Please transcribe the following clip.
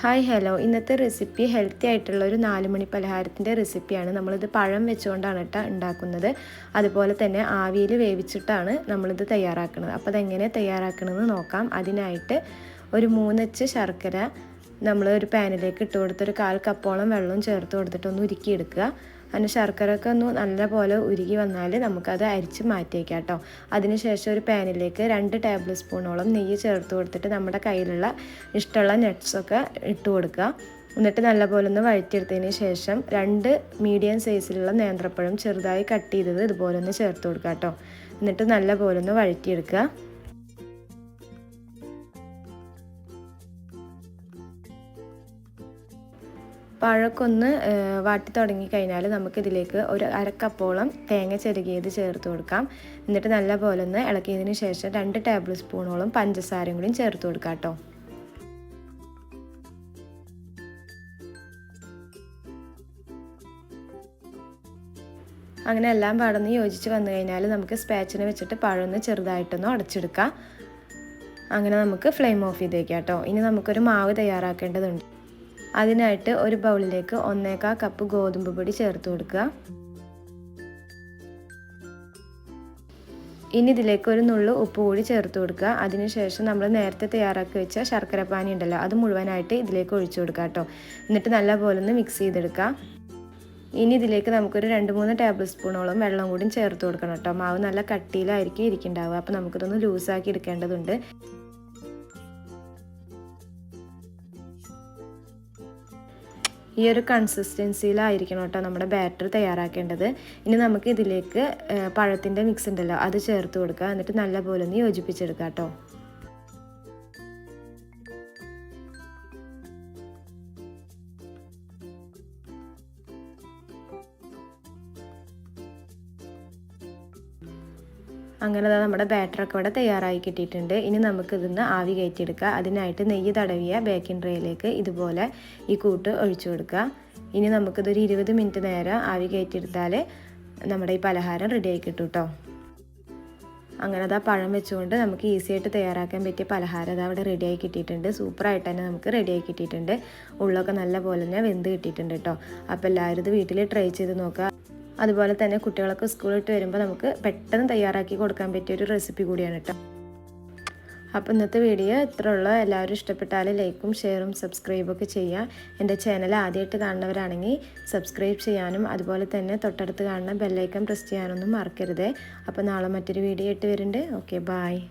Hi hello ഇന്നത്തെ recipe healthy ആയിട്ടുള്ള ഒരു നാലുമണി പലഹാരത്തിന്റെ റെസിപ്പിയാണ് നമ്മളിത് പഴം വെച്ചുകൊണ്ടാണ് കേട്ടോ ഉണ്ടാക്കുന്നത്. അതുപോലെ തന്നെ ആവിയിൽ വേവിച്ചിട്ടാണ് നമ്മളിത് തയ്യാറാക്കുന്നത്. അപ്പോൾ അതെങ്ങനെ തയ്യാറാക്കണമെന്ന് നോക്കാം. അതിനായിട്ട് ഒരു മൂന്നച്ച് ശർക്കര നമ്മൾ ഒരു പാനിലേക്ക് ഇട്ട് കൊടുത്ത് ഒരു കാൽ കപ്പോളം വെള്ളം ചേർത്ത് കൊടുത്തിട്ട് ഒന്ന് ഉരുക്കിയെടുക്കുക. അതിന് ശർക്കരയൊക്കെ ഒന്ന് നല്ലപോലെ ഉരുകി വന്നാൽ നമുക്കത് അരിച്ച് മാറ്റിയേക്കാം കേട്ടോ. അതിനുശേഷം ഒരു പാനിലേക്ക് രണ്ട് ടേബിൾ സ്പൂണോളം നെയ്യ് ചേർത്ത് കൊടുത്തിട്ട് നമ്മുടെ കയ്യിലുള്ള ഇഷ്ടമുള്ള നട്ട്സൊക്കെ ഇട്ട് കൊടുക്കുക. എന്നിട്ട് നല്ലപോലെ ഒന്ന് വഴറ്റിയെടുത്തതിന് ശേഷം രണ്ട് മീഡിയം സൈസിലുള്ള നേന്ത്രപ്പഴം ചെറുതായി കട്ട് ചെയ്തത് ഇതുപോലെ ഒന്ന് ചേർത്ത് കൊടുക്കുക കേട്ടോ. എന്നിട്ട് നല്ലപോലെ ഒന്ന് വഴറ്റിയെടുക്കുക. പഴമൊക്കെ ഒന്ന് വാട്ടി തുടങ്ങി കഴിഞ്ഞാൽ നമുക്കിതിലേക്ക് ഒരു അരക്കപ്പോളം തേങ്ങ ചെരുകിയത് ചേർത്ത് കൊടുക്കാം. എന്നിട്ട് നല്ല പോലെ ഒന്ന് ഇളക്കിയതിന് ശേഷം രണ്ട് ടേബിൾ സ്പൂണോളം പഞ്ചസാരയും കൂടി ചേർത്ത് കൊടുക്കാം കേട്ടോ. അങ്ങനെ എല്ലാം പടന്ന് യോജിച്ച് വന്നു കഴിഞ്ഞാൽ നമുക്ക് സ്പാച്ചിനെ വെച്ചിട്ട് പഴമൊന്ന് ചെറുതായിട്ടൊന്ന് അടച്ചെടുക്കാം അങ്ങനെ നമുക്ക് ഫ്ലെയിം ഓഫ് ചെയ്തേക്കാം കേട്ടോ. ഇനി നമുക്കൊരു മാവ് തയ്യാറാക്കേണ്ടതുണ്ട്. അതിനായിട്ട് ഒരു ബൗളിലേക്ക് ഒന്നേക്കാ കപ്പ് ഗോതമ്പ് പൊടി ചേർത്ത് കൊടുക്കുക. ഇനി ഇതിലേക്ക് ഒരു നുള്ളു ഉപ്പ് കൂടി ചേർത്ത് കൊടുക്കുക. അതിനുശേഷം നമ്മൾ നേരത്തെ തയ്യാറാക്കി വെച്ച ശർക്കര പാനി ഉണ്ടല്ലോ അത് മുഴുവനായിട്ട് ഇതിലേക്ക് ഒഴിച്ചു കൊടുക്കുക കേട്ടോ. എന്നിട്ട് നല്ലപോലെ ഒന്ന് മിക്സ് ചെയ്തെടുക്കുക. ഇനി ഇതിലേക്ക് നമുക്കൊരു രണ്ട് മൂന്ന് ടേബിൾ സ്പൂണോളം വെള്ളം കൂടി ചേർത്ത് കൊടുക്കണം കേട്ടോ. മാവ് നല്ല കട്ടിയിലായിരിക്കും ഇരിക്കുന്നുണ്ടാവുക അപ്പോൾ നമുക്കിതൊന്ന് ലൂസാക്കി എടുക്കേണ്ടതുണ്ട്. ഈ ഒരു കൺസിസ്റ്റൻസിയിലായിരിക്കണം കേട്ടോ നമ്മുടെ ബാറ്റർ തയ്യാറാക്കേണ്ടത്. ഇനി നമുക്ക് ഇതിലേക്ക് പഴത്തിന്റെ മിക്സ് ഉണ്ടല്ലോ അത് ചേർത്ത് കൊടുക്കുക. എന്നിട്ട് നല്ലപോലെ ഒന്ന് യോജിപ്പിച്ചെടുക്കാം കേട്ടോ. അങ്ങനെ നമ്മുടെ ബാറ്ററൊക്കെ ഇവിടെ തയ്യാറായി കിട്ടിയിട്ടുണ്ട്. ഇനി നമുക്ക് ഇതിന്ന് ആവി കയറ്റിയെടുക്കുക അതിനായിട്ട് നെയ്യ് തടവിയ ബേക്കിംഗ് ട്രേയിലേക്ക് ഇതുപോലെ ഈ കൂട്ട് ഒഴിച്ചു കൊടുക്കുക ഇനി നമുക്കിതൊരു ഇരുപത് മിനിറ്റ് നേരം ആവി കയറ്റിയെടുത്താൽ നമ്മുടെ ഈ പലഹാരം റെഡി ആയി കിട്ടും കേട്ടോ അങ്ങനെ അതാ പഴം വെച്ചുകൊണ്ട് നമുക്ക് ഈസി ആയിട്ട് തയ്യാറാക്കാൻ പറ്റിയ പലഹാരം അത് അവിടെ റെഡിയായി കിട്ടിയിട്ടുണ്ട്. സൂപ്പറായിട്ട് തന്നെ നമുക്ക് റെഡിയായി കിട്ടിയിട്ടുണ്ട്. ഉള്ളൊക്കെ നല്ല പോലെ തന്നെ വെന്ത് കിട്ടിയിട്ടുണ്ട് കേട്ടോ അപ്പോൾ എല്ലാവരും ഇത് വീട്ടിൽ ട്രൈ ചെയ്ത് നോക്കുക അതുപോലെ തന്നെ കുട്ടികളൊക്കെ സ്കൂളിട്ട് വരുമ്പോൾ നമുക്ക് പെട്ടെന്ന് തയ്യാറാക്കി കൊടുക്കാൻ പറ്റിയ ഒരു റെസിപ്പി കൂടിയാണ് കേട്ടോ അപ്പോൾ ഇന്നത്തെ വീഡിയോ ഇത്ര ഉള്ള. എല്ലാവരും ഇഷ്ടപ്പെട്ടാൽ ലൈക്കും ഷെയറും സബ്സ്ക്രൈബും ഒക്കെ ചെയ്യുക എന്റെ ചാനൽ ആദ്യമായിട്ട് കാണുന്നവരാണെങ്കിൽ സബ്സ്ക്രൈബ് ചെയ്യാനും അതുപോലെ തന്നെ തൊട്ടടുത്ത് കാണുന്ന ബെല്ലൈക്കൺ പ്രസ് ചെയ്യാനൊന്നും മറക്കരുത്. അപ്പോൾ നാളെ മറ്റൊരു വീഡിയോ ആയിട്ട് വരുന്നുണ്ട്. Okay bye